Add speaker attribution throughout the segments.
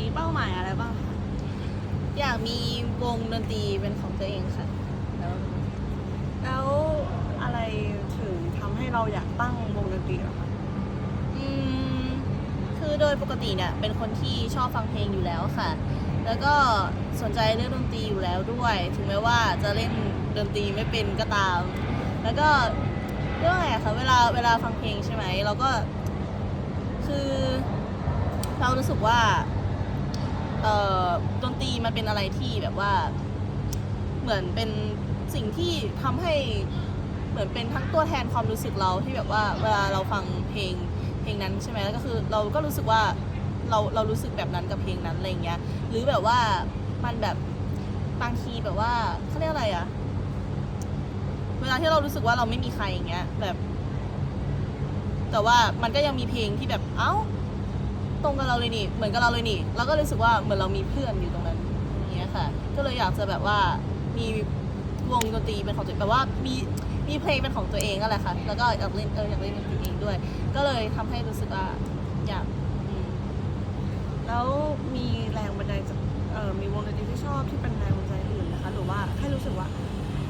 Speaker 1: มีเป้าหมายอะไรบ้างคะ
Speaker 2: อยากมีวงดนตรีเป็นของตัวเองค่ะ แล้ว
Speaker 1: แล้วอะไรถึงทำให้เราอยากตั้งวงดนตรีเหรอคะ
Speaker 2: อืมคือโดยปกติเนี่ยเป็นคนที่ชอบฟังเพลงอยู่แล้วค่ะ แล้วก็สนใจเรื่องดนตรีอยู่แล้วด้วย ถึงแม้ว่าจะเล่นดนตรีไม่เป็นก็ตาม แล้วก็เรื่องอะไรอะคะเวลาเวลาฟังเพลงใช่ไหมเราก็คือ เรารู้สึกว่า เอ่อดนตรีมันเป็นอะไรที่แบบว่า เหมือนเป็นสิ่งที่ทำให้เหมือนเป็นทั้งตัวแทนความรู้สึกเราที่แบบว่าเวลาเราฟังเพลงเพลงนั้นใช่ไหมแล้วก็คือเราก็รู้สึกว่าเราเรารู้สึกแบบนั้นกับเพลงนั้นอะไรเงี้ย หรือแบบว่ามันแบบบางทีแบบว่าเขาเรียกอะไรอะเวลาที่เรารู้สึกว่าเราไม่มีใครอย่างเงี้ยแบบ แต่ว่ามันก็ยังมีเพลงที่แบบเอ้า ตรงกับเราเลยนี่ เหมือนกับเราเลยนี่เราก็รู้สึกว่าเหมือนเรามีเพื่อนอยู่ตรงนั้นอย่างเงี้ยค่ะ ก็เลยอยากจะแบบว่ามีวงดนตรีเป็นของตัวเองแบบว่ามีมีเพลงเป็นของตัวเองก็แหละค่ะ แล้วก็อยากเล่นเอออยากเล่นดนตรีเองด้วย ก็เลยทำให้รู้สึกว่าอยาก
Speaker 1: แล้วมีแรงบันดาลใจเอ่อมีวงดนตรีที่ชอบที่เป็นแรงบันดาลใจอื่นนะคะหรือว่าแค่รู้สึกว่า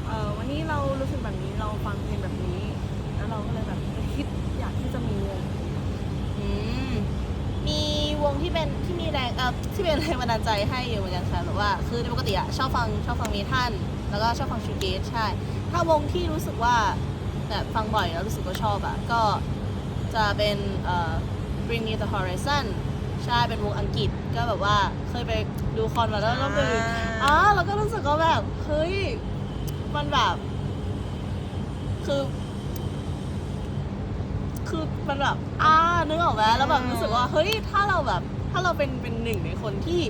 Speaker 1: เออวันนี้เรารู้สึกแบบนี้เราฟังเพลงแบบนี้ แล้วเราก็เลยแบบคิดอยากที่จะมีวง
Speaker 2: อืม วงที่เป็นที่มีแรงเอ่อที่เป็นแรงบันดาลใจให้อยู่เหมือนกันค่ะแบบว่าคือในปกติอะชอบฟังชอบฟังเมทัลแล้วก็ชอบฟังชูเกสใช่ ถ้าวงที่รู้สึกว่าแบบฟังบ่อยแล้วรู้สึกว่าชอบอะก็จะเป็นเอ่อ Bring Me the Horizon ใช่เป็นวงอังกฤษก็แบบว่าเคยไปดูคอนมาแล้วก็ไปอ๋อแล้วก็รู้สึกว่าแบบเฮ้ยมันแบบ คือ คือมันแบบอ่านึกออกไหมแล้วแบบรู้สึกว่าเฮ้ยถ้าเราแบบถ้าเราเป็นเป็นหนึ่งในคนที่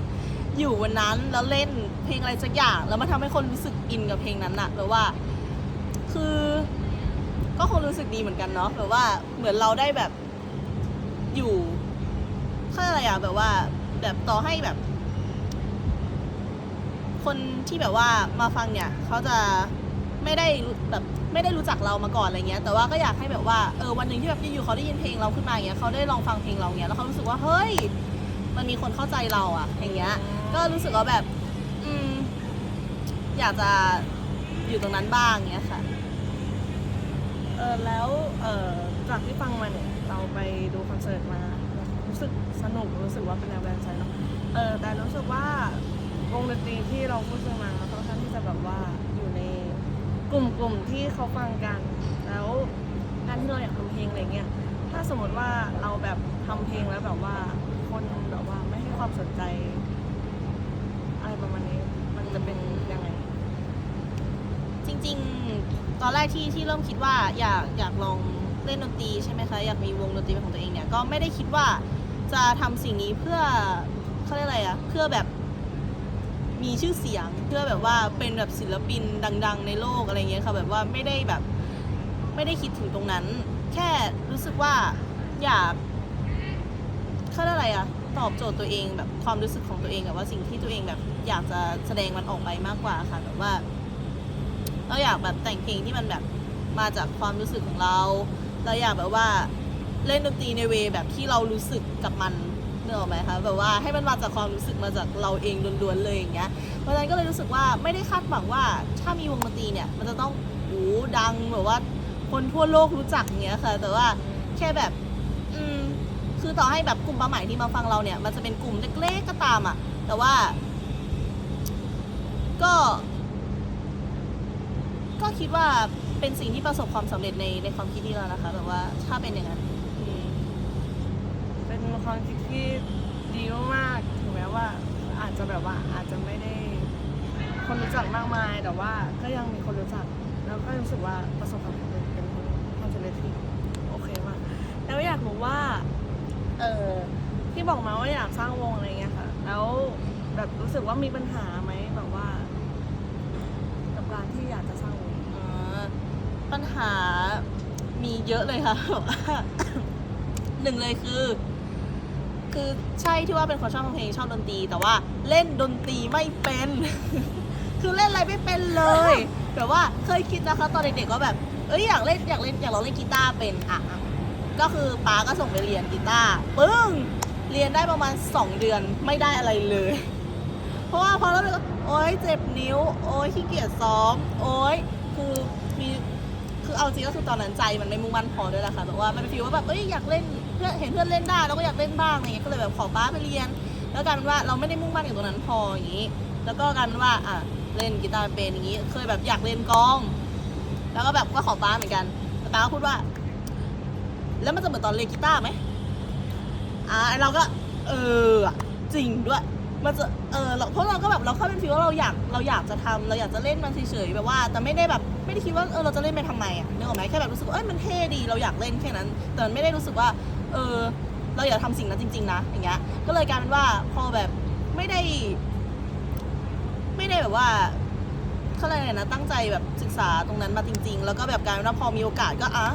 Speaker 2: อยู่วันนั้นแล้วเล่นเพลงอะไรสักอย่าง แล้วมันทำให้คนรู้สึกอินกับเพลงนั้นอะแบบว่า คือ ก็คงรู้สึกดีเหมือนกันเนาะแบบว่าเหมือนเราได้แบบอยู่เขาอะไรอะแบบว่า แบบต่อให้แบบ คนที่แบบว่ามาฟังเนี่ยเขาจะไม่ได้แบบ ไม่ได้รู้จักเรามาก่อนอะไรเงี้ยแต่ว่าก็อยากให้แบบว่าเออวันหนึ่งที่แบบอยู่ๆเขาได้ยินเพลงเราขึ้นมาอย่างเงี้ยเขาได้ลองฟังเพลงเราเงี้ยแล้วเขารู้สึกว่าเฮ้ยมันมีคนเข้าใจเราอะอย่างเงี้ย ก็รู้สึกว่าแบบอืมอยากจะอยู่ตรงนั้นบ้างเงี้ยค่ะ
Speaker 1: เออแล้วเออจากที่ฟังมาเนี่ยเราไปดูคอนเสิร์ตมา รู้สึกสนุกรู้สึกว่าเป็นแรงบันดาลใจเนาะเออแต่รู้สึกว่าวงดนตรีที่เราพูดถึงมาค่อนข้างที่จะแบบว่าอยู่ใน กลุ่มกลุ่มที่เขาฟังกัน แล้วการที่เราอยากทำเพลงอะไรเงี้ยถ้าสมมติว่าเราแบบทำเพลงแล้วแบบว่าคนแบบว่าไม่ให้ความสนใจ อะไรประมาณนี้มันจะเป็นยังไง
Speaker 2: จริง ๆ ตอนแรกที่ที่เริ่มคิดว่าอยากอยากลองเล่นดนตรีใช่ไหมคะอยากมีวงดนตรีเป็นของตัวเองเนี่ยก็ไม่ได้คิดว่าจะทำสิ่งนี้เพื่อเขาเรียกอะไรอะเพื่อแบบ มีชื่อเสียงเพื่อแบบว่าเป็นแบบศิลปินดัง ๆ ในโลกอะไรเงี้ยค่ะแบบว่าไม่ได้แบบไม่ได้คิดถึงตรงนั้น แค่รู้สึกว่าอยากเขาเรียกอะไรอะตอบโจทย์ตัวเองแบบความรู้สึกของตัวเองกับว่าสิ่งที่ตัวเองแบบอยากจะแสดงมันออกไปมากกว่าค่ะแบบว่าเราอยากแบบแต่งเพลงที่มันแบบมาจากความรู้สึกของเรา เราอยากแบบว่าเล่นดนตรีในเวแบบที่เรารู้สึกกับมัน นกออกไหมคะแบบว่าให้มันมาจากความรู้สึกมาจากเราเองล้วนๆเลยอย่างเงี้ยเพราะฉะนั้นก็เลยรู้สึกว่าไม่ได้คาดหวังว่าถ้ามีวงดนตรีเนี่ยมันจะต้องโอ้ดังแบบว่าคนทั่วโลกรู้จักอย่างเงี้ยค่ะ แต่ว่าแค่แบบอืมคือต่อให้แบบกลุ่มเป้าหมายที่มาฟังเราเนี่ย มันจะเป็นกลุ่มเล็กๆก็ตามอะ แต่ว่า ก็ ก็คิดว่าเป็นสิ่งที่ประสบความสำเร็จในในความคิดที่เรานะคะ แบบว่าถ้าเป็นอย่างนั้น
Speaker 1: เป็นความคิด ที่ดีมากๆถึงแม้ว่าอาจจะแบบว่าอาจจะไม่ได้คนรู้จักมากมาย แต่ว่าก็ยังมีคนรู้จัก แล้วก็รู้สึกว่าประสบความสำเร็จเป็นความสำเร็จที่โอเคมากแล้วอยากรู้ว่าเออที่บอกมาว่าอยากสร้างวงอะไรเงี้ยค่ะ แล้วแบบรู้สึกว่ามีปัญหาไหมแบบว่ากับการที่อยากจะสร้างวง
Speaker 2: ปัญหามีเยอะเลยค่ะแบบว่าหนึ่งเลยคือ คือใช่ที่ว่าเป็นคนชอบฟังเพลงชอบดนตรี แต่ว่าเล่นดนตรีไม่เป็น คือเล่นอะไรไม่เป็นเลยแบบว่าเคยคิดนะคะตอนเด็กๆว่าแบบเอ้ยอยากเล่นอยากเล่นอยากลองเล่นกีตาร์เป็นอะอะก็คือป้าก็ส่งไปเรียนกีตาร์ปึ้งเรียนได้ประมาณ 2 เดือนไม่ได้อะไรเลย เพราะว่าพอเราเลยก็โอ๊ยเจ็บนิ้ว โอ๊ยขี้เกียจซ้อม โอ๊ยคือมีคือเอา จริงก็คือตอนนั้นใจมันไม่มุ่งมั่นพอด้วยแหละค่ะแบบว่ามันเป็นฟีลว่าแบบเอ้ยอยากเล่นเพื่อนเห็นเพื่อนเล่นได้เราก็อยากเล่นบ้างอะไรเงี้ยก็เลยแบบขอป้าไปเรียน แล้วกลายเป็นว่าเราไม่ได้มุ่งมั่นกับตรงนั้นพออย่างนี้ แล้วก็กลายเป็นว่าอะเล่นกีตาร์เป็นอย่างนี้ เคยแบบอยากเล่นกอง แล้วก็แบบก็ขอป้าเหมือนกันแต่ป้าก็พูดว่า แล้วมันจะเหมือนตอนเล่นกีตาร์ไหมอ่าเราก็ เออจริงด้วย มันจะเออเราเพราะเราก็แบบเราเข้าเป็นฟีลว่าเราอยากเราอยากจะทำเราอยากจะเล่นมันเฉยๆแบบว่า แต่ไม่ได้แบบไม่ได้คิดว่าเออเราจะเล่นไปทำไมอะนึกออกไหมแค่แบบรู้สึกว่าเอ้ยมันเท่ดีเราอยากเล่นแค่นั้น แต่มันไม่ได้รู้สึกว่า เออ เราอยากทำสิ่งนั้นจริง ๆ นะอย่างเงี้ยก็เลยกลายเป็นว่าพอแบบไม่ได้ ไม่ได้แบบว่าเขาเรียกอะไรนะตั้งใจแบบศึกษาตรงนั้นมาจริง ๆ แล้วก็แบบกลารว่าพอมีโอกาสก็อะ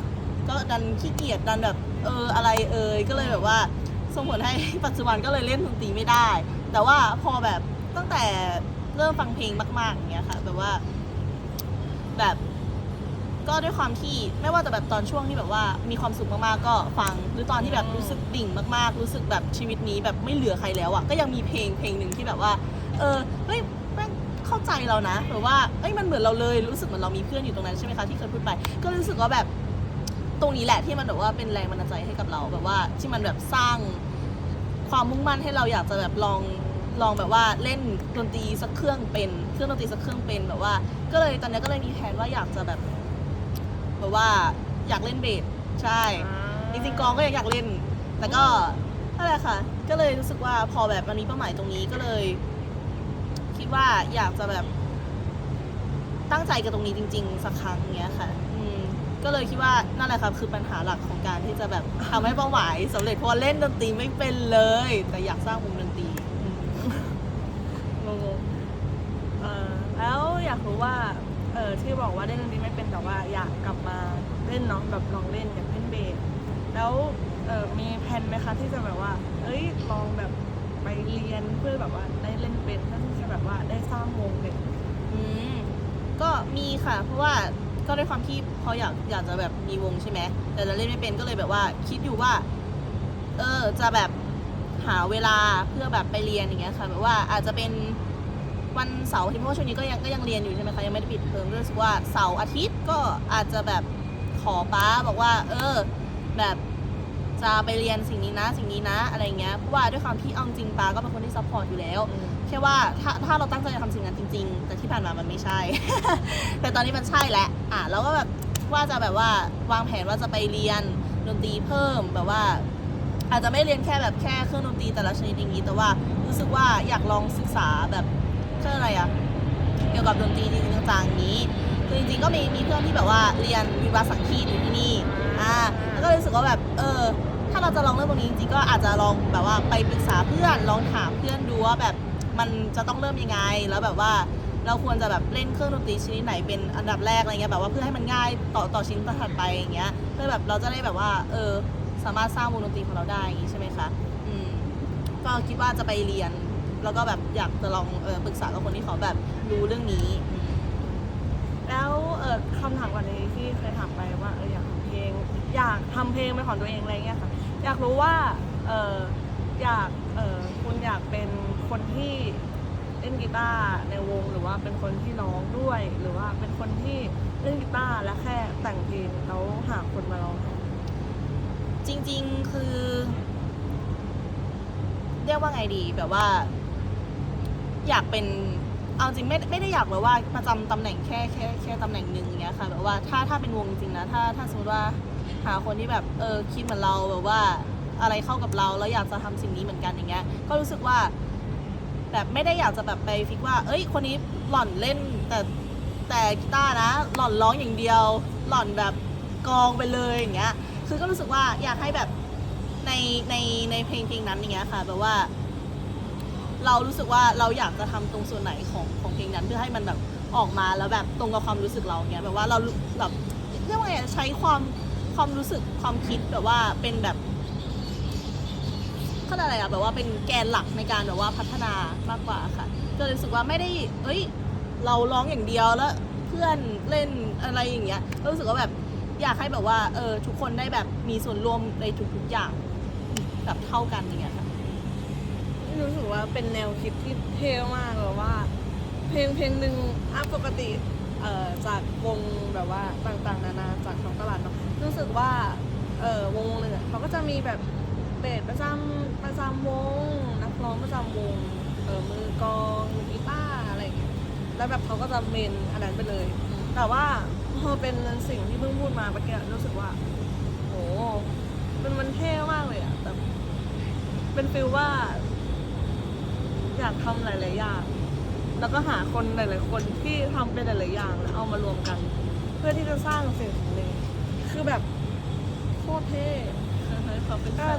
Speaker 2: ก็ดันขี้เกียจดันแบบ เอออะไรเอยก็เลยแบบว่า ส่งผลให้ปัจจุบันก็เลยเล่นดนตรีไม่ได้ แต่ว่าพอแบบตั้งแต่เริ่มฟังเพลงมากๆอย่างเงี้ยค่ะแบบว่า แบบก็ด้วยความที่ไม่ว่าจะแบบตอนช่วงที่แบบว่ามีความสุขมากๆก็ฟังหรือตอนที่แบบรู้สึกดิ่งมากๆ รู้สึกแบบชีวิตนี้แบบไม่เหลือใครแล้วอะ่ะก็ยังมีเพลงเพลงหนึ่งที่แบบว่า เออเฮ้ยแม่งเข้าใจเรานะแบบว่าเอ้ยมันเหมือนเราเลยรู้สึกเหมือนเรามีเพื่อนอยู่ตรงนั้นใช่ไหมคะที่เคยพูดไป ก็รู้สึกว่าแบบ ตรงนี้แหละที่มันแบบว่าเป็นแรงบันดาลใจให้กับเราแบบว่าที่มันแบบสร้างความมุ่งมั่นให้เราอยากจะแบบลองลองแบบว่าเล่นดนตรีสักเครื่องเป็นเครื่องดนตรีสักเครื่องเป็นแบบว่า ก็เลยตอนนี้ก็เลยมีแผนว่าอยากจะแบบแบบว่าอยากเล่นเบสใช่จริงๆกลองก็ยังอยากเล่น แต่ก็นั่นแหละค่ะ ก็เลยรู้สึกว่าพอแบบมันมีเป้าหมายตรงนี้ก็เลย คิดว่าอยากจะแบบตั้งใจกับตรงนี้จริง ๆ สักครั้งเนี้ยค่ะอืม ก็เลยคิดว่านั่นแหละครับคือปัญหาหลักของการที่จะแบบทำให้เป้าหมายสำเร็จเพราะว่าเล่นดนตรีไม่เป็นเลย แต่อยากสร้างวงดนตรีอืม
Speaker 1: งงๆเออแล้วอยากรู้ว่าเออที่บอกว่าเล่นดนตรีไม่เป็นแต่ว่าอยากกลับมาเล่นเนาะแบบลองเล่นอยากเล่นเบสแล้วเออมีแผนไหมคะที่จะแบบว่า เอ้ยลองแบบไปเรียนเพื่อแบบว่าได้เล่นเป็นเพื่อที่จะแบบว่าได้สร้างวงเด็ก
Speaker 2: อืมก็มีค่ะ เพราะว่า ก็ด้วยความที่พออยากอยากจะแบบมีวงใช่ไหมแต่จะเล่นไม่เป็นก็เลยแบบว่าคิดอยู่ว่า เออจะแบบหาเวลาเพื่อแบบไปเรียนอย่างเงี้ยค่ะแบบว่าอาจจะเป็นวันเสาร์ทิตย์เพราะว่าช่วงนี้ก็ยังก็ยังเรียนอยู่ใช่ไหมคะยังไม่ได้ปิดเทอมก็รู้สึกว่าเสาร์อาทิตย์ก็อาจจะแบบขอป้าบอกว่า เออ แบบจะไปเรียนสิ่งนี้นะ สิ่งนี้นะอะไรเงี้ยเพราะว่าด้วยความที่เอาจริงป้าก็เป็นคนที่ซัพพอร์ตอยู่แล้ว แค่ว่าถ้าถ้าเราตั้งใจจะทำสิ่งนั้นจริง ๆ แต่ที่ผ่านมามันไม่ใช่ แต่ตอนนี้มันใช่แล้วอะเราก็แบบว่าจะแบบว่าวางแผนว่าจะไปเรียนดนตรีเพิ่มแบบว่า อาจจะไม่เรียนแค่แบบแค่เครื่องดนตรีแต่ละชนิดอย่างนี้ แต่ว่ารู้สึกว่าอยากลองศึกษาแบบเครื่องอะไรอะเกี่ยวกับดนตรีจริงๆจังๆอย่างนี้คือจริงๆก็มีมีเพื่อนที่แบบว่าเรียนวิวาสังคีตอยู่ที่นี่อ่าแล้วก็รู้สึกว่าแบบเออถ้าเราจะลองเรื่องพวกนี้จริงๆก็อาจจะลองแบบว่าไปปรึกษาเพื่อนลองถามเพื่อนดูว่าแบบ มันจะต้องเริ่มยังไง แล้วแบบว่าเราควรจะแบบเล่นเครื่องดนตรีชนิดไหนเป็นอันดับแรกอะไรเงี้ยแบบว่าเพื่อให้มันง่ายต่อต่อชิ้นถัดไปอย่างเงี้ยเพื่อแบบเราจะได้แบบว่าเออสามารถสร้างวงดนตรีของเราได้อย่างงี้ใช่ไหมคะอืมก็คิดว่าจะไปเรียน แล้วก็แบบอยากจะลองเออปรึกษากับคนที่เขาแบบรู้เรื่องนี้อืม
Speaker 1: แล้วเออคำถามก่อนนี้ที่เคยถามไปว่าเอออยากทำเพลง อยากทำเพลงเป็นของตัวเองอะไรเงี้ยค่ะ อยากรู้ว่าเออ อยากเออคุณอยากเป็นคนที่เล่นกีตาร์ในวงหรือว่าเป็นคนที่ร้องด้วย หรือว่าเป็นคนที่เล่นกีตาร์และแค่แต่งเพลงแล้วหาคนมาร้อง
Speaker 2: จริง ๆ คือ เรียกว่าไงดีแบบว่า อยากเป็นเอาจริงไม่ไม่ได้อยากแบบว่าประจำตำแหน่งแค่แค่แค่ตำแหน่งหนึ่งอย่างเงี้ยค่ะแบบว่าถ้าถ้าเป็นวงจริงนะถ้าถ้าสมมติว่าหาคนที่แบบเออคิดเหมือนเราแบบว่า อะไรเข้ากับเราแล้วอยากจะทำสิ่งนี้เหมือนกันอย่างเงี้ยก็รู้สึกว่าแบบไม่ได้อยากจะแบบไปฟิกว่า เอ้ย คนนี้หล่อนเล่นแต่แต่กีตาร์นะ หล่อนร้องอย่างเดียว หล่อนแบบกองไปเลยอย่างเงี้ย คือก็รู้สึกว่าอยากให้แบบในในในเพลงเพลงนั้นอย่างเงี้ยค่ะแบบว่า เรารู้สึกว่าเราอยากจะทำตรงส่วนไหนของของเพลงนั้นเพื่อให้มันแบบออกมาแล้วแบบตรงกับความรู้สึกเราเงี้ยแบบว่าเราแบบเรียกว่าไงอะใช้ความความรู้สึกความคิดแบบว่าเป็นแบบ ขนาดอะไรอะแบบว่าเป็นแกนหลักในการแบบว่าพัฒนามากกว่าค่ะ ก็เลยรู้สึกว่าไม่ได้เอ้ย เราร้องอย่างเดียวแล้วเพื่อนเล่นอะไรอย่างเงี้ยก็รู้สึกว่าแบบอยากให้แบบว่าเออทุกคนได้แบบมีส่วนร่วมในทุกๆอย่างแบบเท่ากันอย่างเงี้ยค่ะ รู้สึกว่า
Speaker 1: เป็นแนวคิดที่เท่มากเลยว่า เพลงเพลงหนึ่งอะปกติเอ่อจากวงแบบว่าต่างๆ นานาจากท้องตลาดเนาะรู้สึกว่าเอ่อวงวงหนึ่งอะเขาก็จะมีแบบ สประจำประจำวง นักร้องประจำวงเออมือกองมือกีตาร์อะไรอย่างเงี้ยแล้วแบบเขาก็จะเมนอันนั้นไปเลย แต่ว่าพอเป็นสิ่งที่เพิ่งพูดมาเมื่อกี้รู้สึกว่าโหมันมันเท่มากเลยอะแบบเป็นฟิลว่า อยากทำหลายๆอย่างแล้วก็หาคนหลาย ๆ คนที่ทำเป็นหลายๆอย่างแล้วเอามารวมกัน เพื่อที่จะสร้างสิ่งหนึ่งคือแบบโคตรเท่
Speaker 2: ขอบคุณค่ะ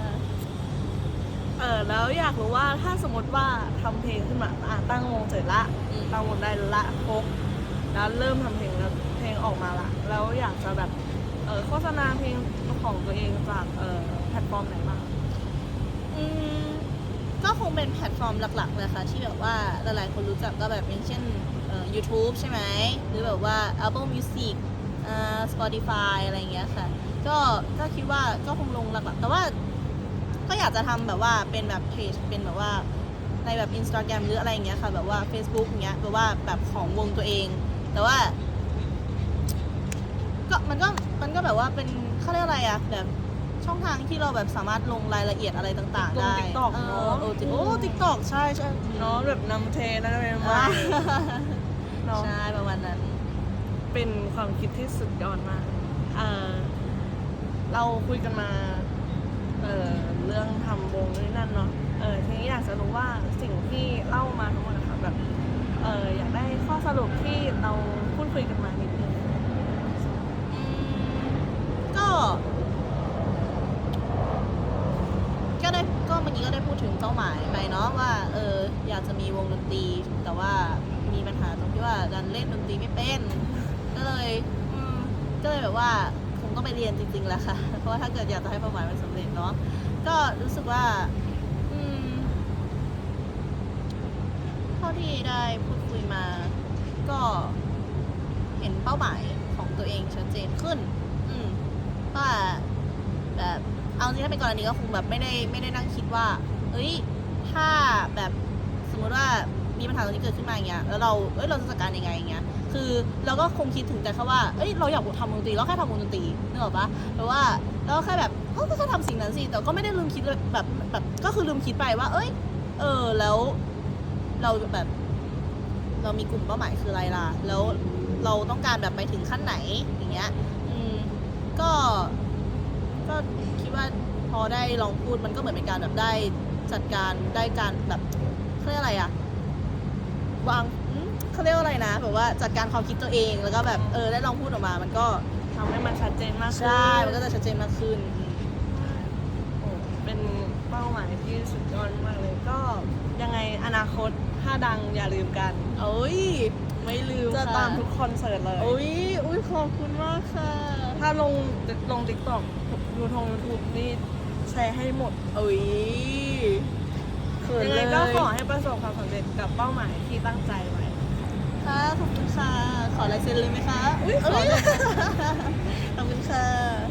Speaker 1: เออแล้วอยากรู้ว่าถ้าสมมติว่าทำเพลงขึ้นมาอะตั้งวงเสร็จละ
Speaker 2: อืม
Speaker 1: ตั้งวงได้ละครบแล้วเริ่มทำเพลงแล้วเพลงออกมาละแล้วอยากจะแบบเออโฆษณาเพลงของตัวเองจากเออแพลตฟอร์มไหนบ้าง
Speaker 2: อืมก็คงเป็นแพลตฟอร์มหลักๆเลยค่ะที่แบบว่าหลายๆคนรู้จักก็แบบอย่างเช่นเอ่อ YouTube ใช่ไหม หรือแบบว่า Apple Music อ่า Spotify อะไรอย่างเงี้ยค่ะ ก็ก็คิดว่าก็คงลงหลักๆ แต่ว่า ก็อยากจะทำแบบว่าเป็นแบบเพจเป็นแบบว่าในแบบ Instagram หรืออะไรอย่างเงี้ยค่ะ แบบว่า Facebook อย่างเงี้ยแบบว่าแบบของวงตัวเอง แต่ว่า ก็มันก็มันก็แบบว่าเป็นเขาเรียกอะไรอะแบบช่องทางที่เราแบบสามารถลงรายละเอียดอะไรต่างๆ ได้
Speaker 1: TikTok
Speaker 2: เอ
Speaker 1: เน
Speaker 2: อ
Speaker 1: อะ
Speaker 2: โอ้ติ๊กโอ้ติ๊กตอกใช่ใช่
Speaker 1: เนาะแบบนำเทรนอะไรมา
Speaker 2: อ่า
Speaker 1: เนาะ
Speaker 2: ใช่ประมาณนั้น
Speaker 1: เป็นความคิดที่สุดยอดมาก เออเราคุยกันมา เออเรื่องทำวงนี่นั่นเนาะเออทีนี้อยากจะรู้ว่าสิ่งที่เล่ามาทั้งหมดนะคะแบบเอออยากได้ข้อสรุปที่เราพูดคุยกันมานิดนึง
Speaker 2: ก็ ก็ได้ก็เมื่อกี้ก็ได้พูดถึงเป้าหมายไปเนาะว่า เออ อยากจะมีวงดนตรี แต่ว่ามีปัญหาตรงที่ว่าดันเล่นดนตรีไม่เป็น ก็เลยอืมก็เลยแบบว่า งต้องไปเรียนจริงๆแหละค่ะ เพราะว่าถ้าเกิดอยากจะให้เป้าหมายมันสำเร็จเนาะ ก็รู้สึกว่าเท่าที่ได้พูดคุยมา ก็เห็นเป้าหมายของตัวเองชัดเจนขึ้น อืมว่าแบบเอาจริงถ้าเป็นกรณีก็คงแบบไม่ได้ไม่ได้นั่งคิดว่า เอ้ย ถ้าแบบสมมติว่า มีปัญหาตรงนี้เกิดขึ้นมาอย่างเงี้ยแล้วเราเอ้ยเราจะจัดการยังไงอย่างเงี้ยคือเราก็คงคิดถึงแต่แค่ว่าเอ้ยเราอยากทำวงดนตรีเราแค่ทำวงดนตรีนึกออกปะหรือว่าเราแค่แบบเออก็แค่ทำสิ่งนั้นสิแต่ก็ไม่ได้ลืมคิดเลยแบบแบบก็คือลืมคิดไปว่า เอ้ย เออแล้ว เราแบบ เรามีกลุ่มเป้าหมายคืออะไรล่ะ แล้วเราต้องการแบบไปถึงขั้นไหนอย่างเงี้ย อืมก็ ก็คิดว่าพอได้ลองพูดมันก็เหมือนเป็นการแบบได้จัดการได้การแบบเขาเรียกอะไรอะ วางอืมเขาเรียกว่าอะไรนะแบบว่าจัดการความคิดตัวเองแล้วก็แบบเออได้ลองพูดออกมา มันก็
Speaker 1: ทำให้มันชัดเจนมากขึ้น
Speaker 2: ใช่มันก็จะชัดเจนมากขึ้น
Speaker 1: โอ้เป็นเป้าหมายที่สุดยอดมากเลยก็ยังไงอนาคตถ้าดังอย่าลืมกัน
Speaker 2: โอ้ยไม่ลืม
Speaker 1: จะ
Speaker 2: ค่
Speaker 1: ตามทุกคอนเสิร์ตเลย
Speaker 2: โอ้ยอุ้ยขอบคุณมากค่ะ
Speaker 1: ถ้าลงลงติ๊กต็อกยูทงยูทูบนี่แชร์ให้หมด
Speaker 2: โอ้ยเขิน
Speaker 1: ยัง
Speaker 2: เล
Speaker 1: ไง
Speaker 2: ย
Speaker 1: ก็ขอให้ประสบความสำเร็จกับเป้าหมายที่ตั้งใจไว้
Speaker 2: ค่ะขอบคุณค่ะ ขอลายเซ็นเลยไหมคะ
Speaker 1: อุ๊ยขอ
Speaker 2: เยขอบคุณค่ะ